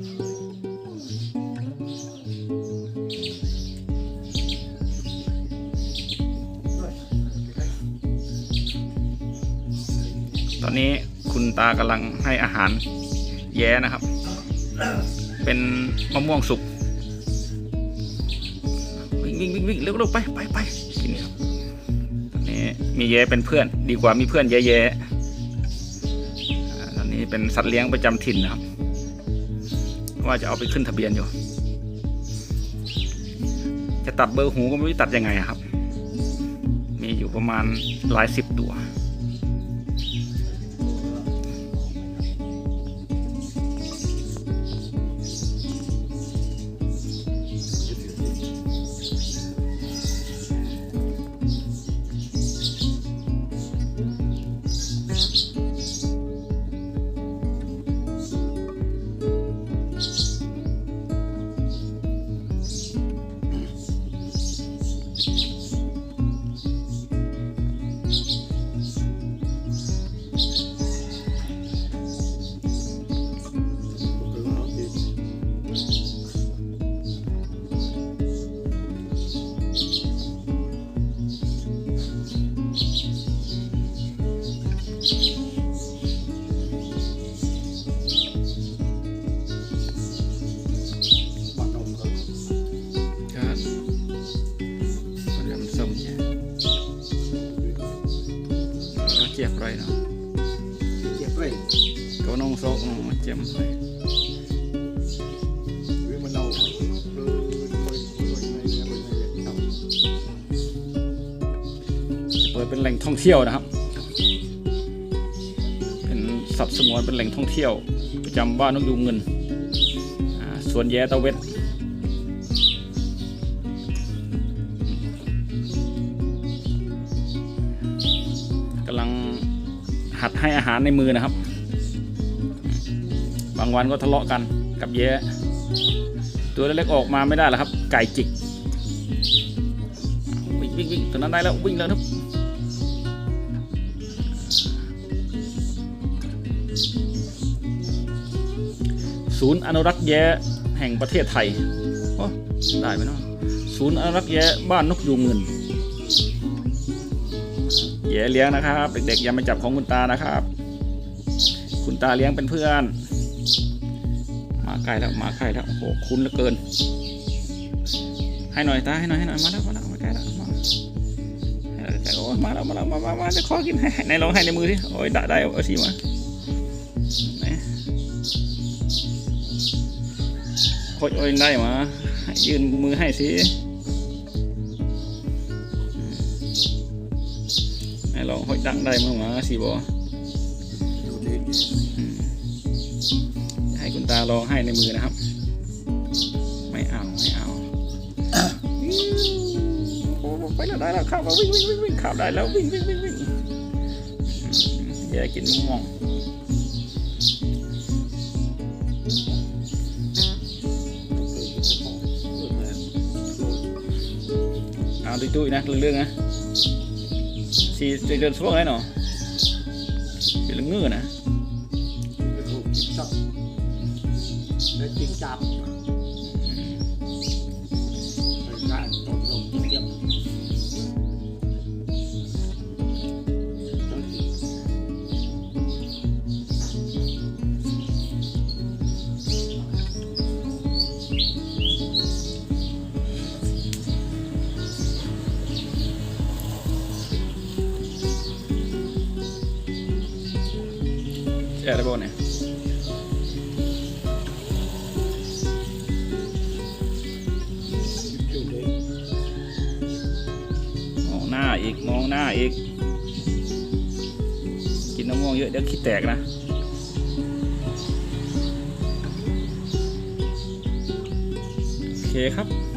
ตอนนี้คุณตากำลังให้อาหารแย้นะครับ เป็นมะม่วงสุก วิ่งวิ่งวิ่งวิ่งเร็วเร็วไปไปไปกินครับตอนนี้มีแย้เป็นเพื่อน ดีกว่ามีเพื่อนแย่แย่ๆอ่าตอนนี้เป็นสัตว์เลี้ยงประจำถิ่นนะครับ ว่าจะเอาไปขึ้นทะเบียนอยู่ จะตัดเบอร์หูก็ไม่รู้ตัดยังไงครับ มีอยู่ประมาณหลายสิบตัว นเน่าเออคอยคอยในในในครับเปิดเป็นแหล่งท่องเที่ยวนะครับ เป็นสัตว์สงวนเป็นแหล่งท่องเที่ยว ประจำบ้านนกยูงเงินอ่าสวนแย้ตะเวท หัดให้อาหารในมือนะครับ บางวันก็ทะเลาะกันกับแย้ตัวเล็กๆออกมาไม่ได้หรอกครับ ไก่จิก วิ่งวิ่งวิ่งตัวนั้นได้แล้ววิ่งแล้วครับศูนย์อนุรักษ์แย้แห่งประเทศไทยโอ้ได้ไหมเนาะศูนย์อนุรักษ์แย้บ้านนกยูงเงิน แย้เลี้ยงนะครับ เด็กๆอย่ามาจับของคุณตานะครับ คุณตาเลี้ยงเป็นเพื่อน มาใกลแล้วมาใกลแล้วโอ้โหคุ้นเหลือเกิน ให้หน่อยตาให้หน่อยให้หน่อยมาแล้วมาแล้วมาใกล้แล้วมาโอ้มาแล้วมาแล้วมามามาจะขอกินให้ให้ไหนลองให้ในมือที่โอ้ยได้ได้เอาทีมาไหนโคตรโอ้ยได้มายื่นมือให้สิ ให้ลองห้อยดังได้มั้งมาสิบอให้คุณตาลองให้ในมือนะครับ ไม่เอาไม่เอาโอ้ไปแล้วได้แล้วข้าววิ่งวิ่งวิ่งวิ่งข้าวได้แล้ววิ่งวิ่งวิ่งวิ่งอย่ากินมะม่วงเอาตุ้ยๆนะเรื่องนะ สีเดินสวงได้หนอเป็นเงื่องเงือนะจะถูกจิกจับและจิกจับ ช่ได้บ่เนี่ยมองหน้าอีกมองหน้าอีก กินน้ำม่วงเยอะเดี๋ยวขี้แตกนะโอเคครับ